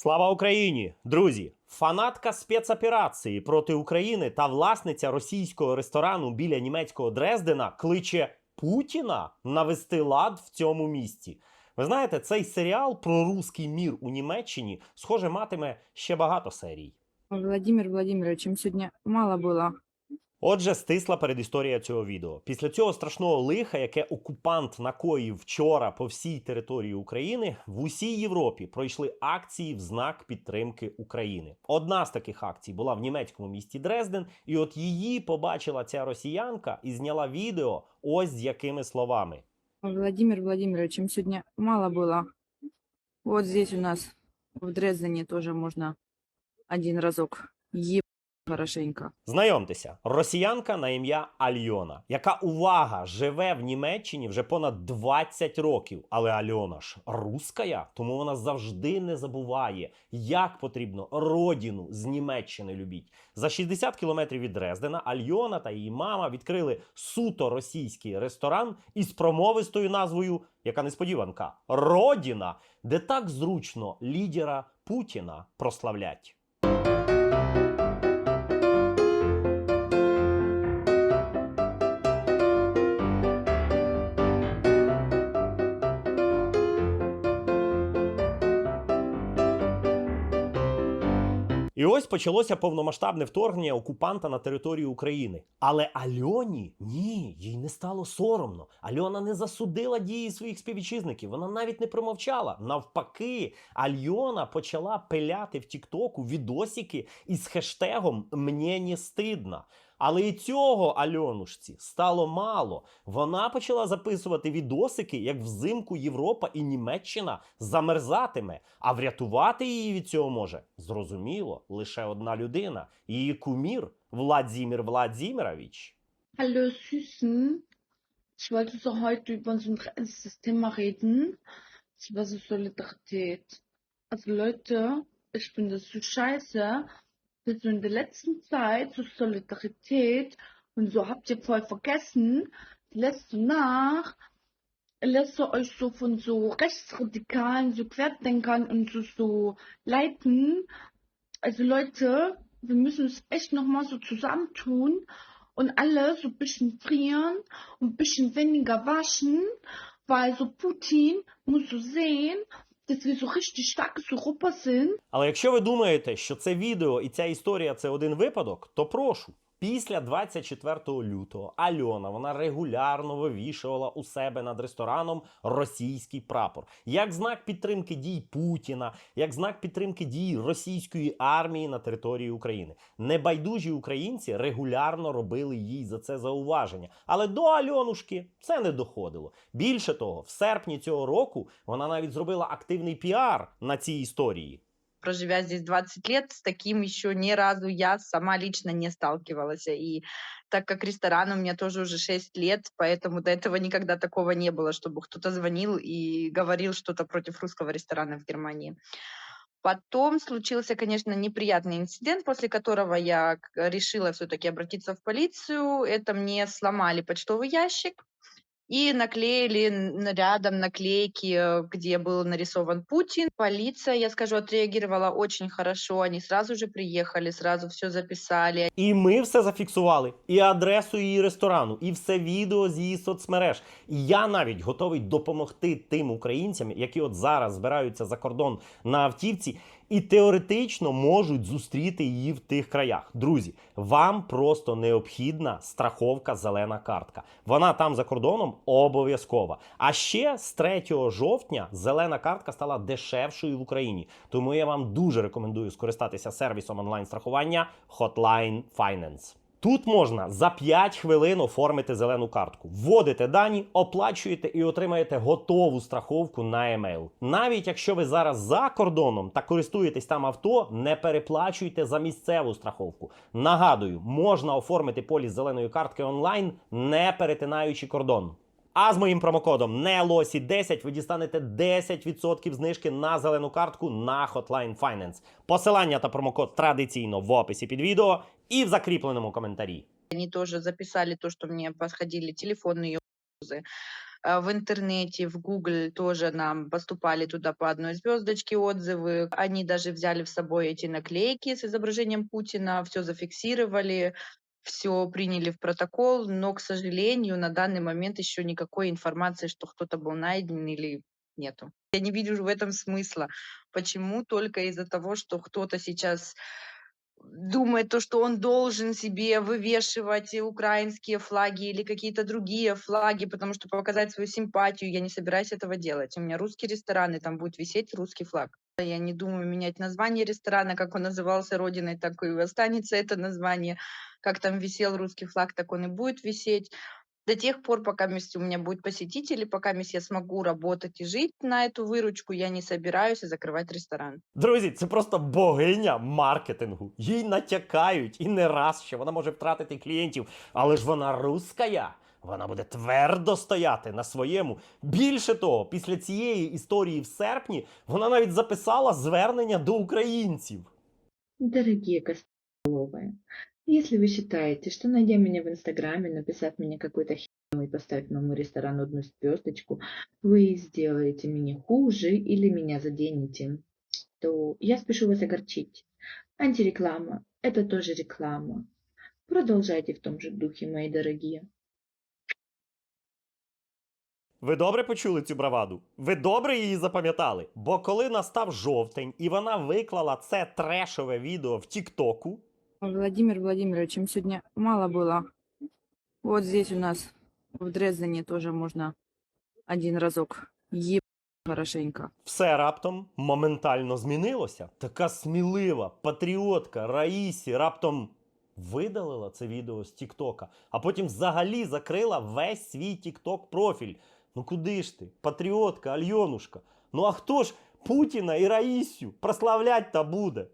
Слава Україні! Друзі! Фанатка спецоперації проти України та власниця російського ресторану біля німецького Дрездена кличе Путіна навести лад в цьому місті. Ви знаєте, цей серіал про русський мір у Німеччині, схоже, матиме ще багато серій. Владимир Владимирович, сьогодні мало было. Отже, стисла передісторія цього відео. Після цього страшного лиха, яке окупант накоїв вчора по всій території України, в усій Європі пройшли акції в знак підтримки України. Одна з таких акцій була в німецькому місті Дрезден, і от її побачила ця росіянка і зняла відео ось з якими словами. Владимир Владимирович, им сегодня мало было. Вот здесь у нас в Дрездене тоже можно один разок еб хорошенько. Знайомтеся, росіянка на ім'я Альона, яка увага живе в Німеччині вже понад 20 років. Але Альона ж руская, тому вона завжди не забуває, як потрібно родину з Німеччини любіть. За 60 кілометрів від Дрездена Альона та її мама відкрили суто російський ресторан із промовистою назвою, яка несподіванка Родіна, де так зручно лідера Путіна прославлять. І ось почалося повномасштабне вторгнення окупанта на територію України. Але Альоні ні, їй не стало соромно. Альона не засудила дії своїх співвітчизників. Вона навіть не промовчала. Навпаки, Альона почала пиляти в Тіктоку відосики із хештегом «Мені не стидно». Але і цього Альонушці стало мало. Вона почала записувати відосики, як взимку Європа і Німеччина замерзатиме. А врятувати її від цього може зрозуміло лише одна людина. Її кумір Владзімір Владзімірович. Hallo Süßen. Ich wollte so heute über ernstes Thema reden. Das so Solidarität. Also Leute, ich finde das so scheiße, dass so in der letzten Zeit so Solidarität und so habt ihr voll vergessen, lässt so nach, lässt so euch so von so Rechtsradikalen, so Querdenkern und so, so leiten. Also Leute, wir müssen uns echt nochmal so zusammentun und alle so ein bisschen frieren und ein bisschen weniger waschen, weil so Putin muss so sehen, dass wir so richtig сухопасин. Але якщо ви думаєте, що це відео і ця історія це один випадок, то прошу. Після 24 лютого Альона вона регулярно вивішувала у себе над рестораном російський прапор як знак підтримки дій Путіна, як знак підтримки дій російської армії на території України. Небайдужі українці регулярно робили їй за це зауваження. Але до Альонушки це не доходило. Більше того, в серпні цього року вона навіть зробила активний піар на цій історії. Проживя здесь 20 лет, с таким еще ни разу я сама лично не сталкивалась. И так как ресторан у меня тоже уже 6 лет, поэтому до этого никогда такого не было, чтобы кто-то звонил и говорил что-то против русского ресторана в Германии. Потом случился, конечно, неприятный инцидент, после которого я решила все-таки обратиться в полицию. Это мне сломали почтовый ящик и наклеили рядом наклейки, э, где был нарисован Путин. Полиция, я скажу, отреагировала очень хорошо. Они сразу же приехали, сразу все записали. І ми все зафіксували, і адресу її ресторану, і все відео з її соцмереж. І я навіть готовий допомогти тим українцям, які от зараз збираються за кордон на автівці, і теоретично можуть зустріти її в тих краях. Друзі, вам просто необхідна страховка зелена картка. Вона там за кордоном обов'язкова. А ще з 3 жовтня зелена картка стала дешевшою в Україні. Тому я вам дуже рекомендую скористатися сервісом онлайн-страхування Hotline Finance. Тут можна за 5 хвилин оформити зелену картку. Вводите дані, оплачуєте і отримаєте готову страховку на емейл. Навіть якщо ви зараз за кордоном та користуєтесь там авто, не переплачуйте за місцеву страховку. Нагадую, можна оформити поліс зеленої картки онлайн, не перетинаючи кордон. А з моїм промокодом NELOSI10 ви дістанете 10% знижки на зелену картку на Hotline Finance. Посилання та промокод традиційно в описі під відео і в закріпленому коментарі. Они тоже записали то, что мне подходили телефонные угрозы. а, в интернете, в Google тоже нам поступали туда по одной звездочке отзывы. Они даже взяли с собой эти наклейки с изображением Путина, все зафиксировали, все приняли в протокол, но, к сожалению, на данный момент еще никакой информации, что кто-то был найден или нету. Я не вижу в этом смысла. Почему только из-за того, что кто-то сейчас думает то, что он должен себе вывешивать украинские флаги или какие-то другие флаги, потому что показать свою симпатию. Я не собираюсь этого делать. У меня русский ресторан, и там будет висеть русский флаг. Я не думаю менять название ресторана, как он назывался Родиной, так и останется это название. Как там висел русский флаг, так он и будет висеть. До тех пор, пока мисс- у меня будет посетители, пока мисс я смогу работать и жить на эту выручку, я не собираюсь закрывать ресторан. Друзі, це просто богиня маркетингу. Їй натякають і не раз, що вона може втратити клієнтів, але ж вона руская. Вона буде твердо стояти на своєму. Більше того, після цієї історії в серпні вона навіть записала звернення до українців. Дорогие Костоловые, если вы считаете, что найдя меня в Инстаграме, написав мне какую-то херню и поставив моему ресторану одну звездочку, вы сделаете мне хуже или меня заденете, то я спешу вас огорчить. Антиреклама – это тоже реклама. Продолжайте в том же духе, мои дорогие. Ви добре почули цю браваду? Ви добре її запам'ятали? Бо коли настав жовтень і вона виклала це трешове відео в Тіктоку, Владимир Владимирович, им сегодня мало было. Вот здесь у нас в Дрездене тоже можно один разок еб хорошенько. все раптом моментально змінилося. Така смілива патріотка Раїсі раптом видалила це відео з Тіктока, а потім взагалі закрила весь свій Тікток профіль. Ну куди ж ти? Патріотка, Альйонушка. Ну а хто ж Путіна і Раїсю прославлять та буде?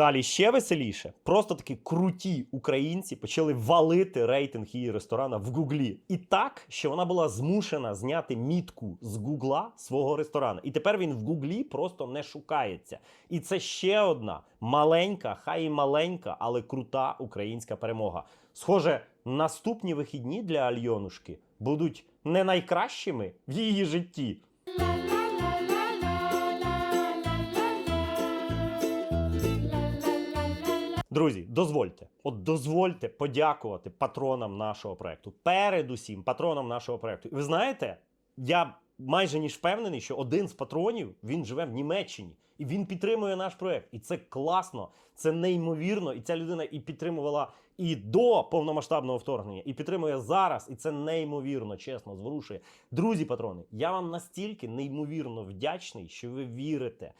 Далі ще веселіше. Просто такі круті українці почали валити рейтинг її ресторана в Гуглі. І так, що вона була змушена зняти мітку з Гугла свого ресторану. І тепер він в Гуглі просто не шукається. І це ще одна маленька, хай і маленька, але крута українська перемога. Схоже, наступні вихідні для Альйонушки будуть не найкращими в її житті. Друзі, дозвольте, от дозвольте подякувати патронам нашого проекту. Передусім, патронам нашого проекту. І ви знаєте, я майже ніж впевнений, що один з патронів він живе в Німеччині і він підтримує наш проект. І це класно, це неймовірно. І ця людина і підтримувала і до повномасштабного вторгнення, і підтримує зараз. І це неймовірно, чесно, зворушує. Друзі, патрони, я вам настільки неймовірно вдячний, що ви вірите.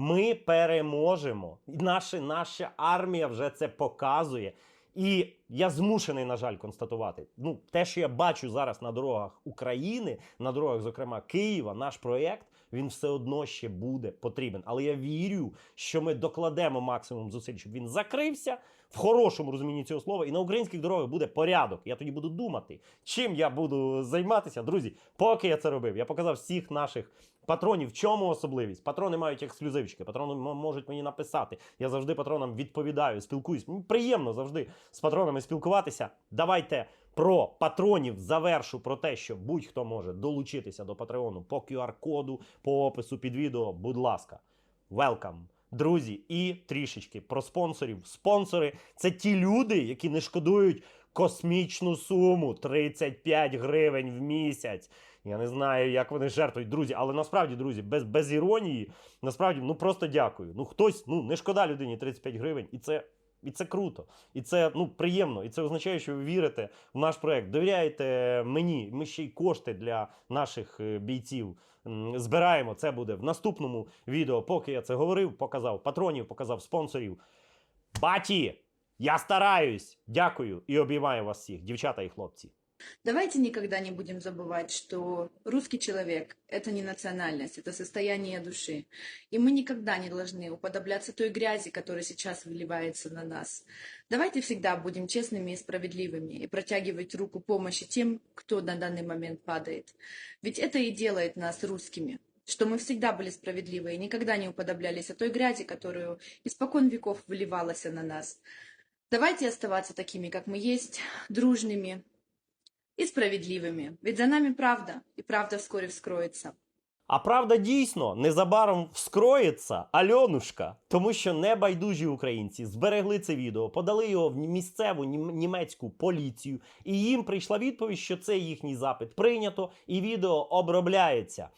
Ми переможемо. Наша, наша армія вже це показує. І я змушений, на жаль, констатувати. Ну, те, що я бачу зараз на дорогах України, на дорогах, зокрема Києва, наш проєкт, він все одно ще буде потрібен. Але я вірю, що ми докладемо максимум зусиль, щоб він закрився в хорошому розумінні цього слова, і на українських дорогах буде порядок. Я тоді буду думати, чим я буду займатися. Друзі, поки я це робив, я показав всіх наших Патронів, в чому особливість? Патрони мають ексклюзивчики, патрони можуть мені написати. Я завжди патронам відповідаю, спілкуюсь. Приємно завжди з патронами спілкуватися. Давайте про патронів завершу про те, що будь-хто може долучитися до Патреону по QR-коду, по опису під відео. Будь ласка, welcome. Друзі, і трішечки про спонсорів. Спонсори це ті люди, які не шкодують космічну суму 35 гривень в місяць. Я не знаю, як вони жертвують, друзі, але насправді, друзі, без, без іронії, насправді, ну просто дякую. Ну хтось, ну не шкода людині 35 гривень, і це. І це круто, і це ну приємно, і це означає, що ви вірите в наш проект. Довіряєте мені. Ми ще й кошти для наших е, бійців збираємо. Це буде в наступному відео. Поки я це говорив, показав патронів, показав спонсорів. Баті, я стараюсь. Дякую і обіймаю вас всіх, дівчата і хлопці. Давайте никогда не будем забывать, что русский человек – это не национальность, это состояние души. И мы никогда не должны уподобляться той грязи, которая сейчас выливается на нас. Давайте всегда будем честными и справедливыми и протягивать руку помощи тем, кто на данный момент падает. Ведь это и делает нас русскими, что мы всегда были справедливы и никогда не уподоблялись той грязи, которую испокон веков выливалась на нас. Давайте оставаться такими, как мы есть, дружными, и справедливими. Ведь за нами правда, и правда вскоре вскроется. А правда дійсно незабаром вскроється Альонушка, тому що небайдужі українці зберегли це відео, подали його в місцеву нім- німецьку поліцію, і їм прийшла відповідь, що це їхній запит прийнято, і відео обробляється.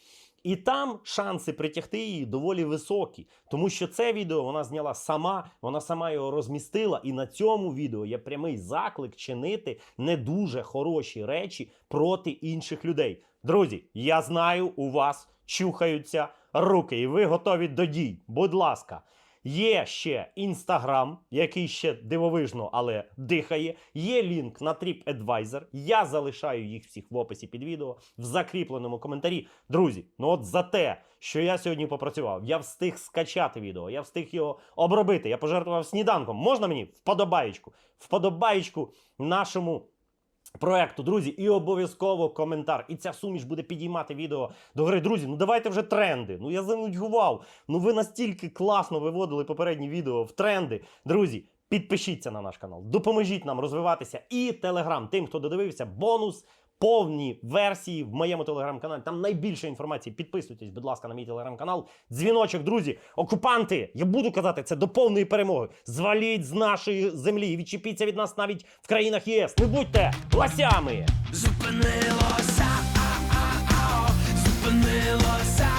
І там шанси притягти її доволі високі, тому що це відео вона зняла сама, вона сама його розмістила, і на цьому відео є прямий заклик чинити не дуже хороші речі проти інших людей. Друзі, я знаю, у вас чухаються руки, і ви готові до дій. Будь ласка, є ще інстаграм, який ще дивовижно, але дихає. Є лінк на TripAdvisor. Я залишаю їх всіх в описі під відео в закріпленому коментарі. Друзі, ну от за те, що я сьогодні попрацював, я встиг скачати відео, я встиг його обробити. Я пожертвував сніданком. Можна мені вподобаєчку? Вподобаєчку нашому проекту, друзі, і обов'язково коментар. І ця суміш буде підіймати відео до гри. Друзі, ну давайте вже тренди. Ну я занудьгував. Ну ви настільки класно виводили попередні відео в тренди. Друзі, підпишіться на наш канал, допоможіть нам розвиватися. І телеграм, тим, хто додивився, бонус повні версії в моєму телеграм-каналі. Там найбільше інформації. Підписуйтесь, будь ласка, на мій телеграм-канал. Дзвіночок, друзі, окупанти. Я буду казати це до повної перемоги. Зваліть з нашої землі. і Відчепіться від нас навіть в країнах ЄС. Не будьте ласями. Зупинилося, а, а, а, зупинилося.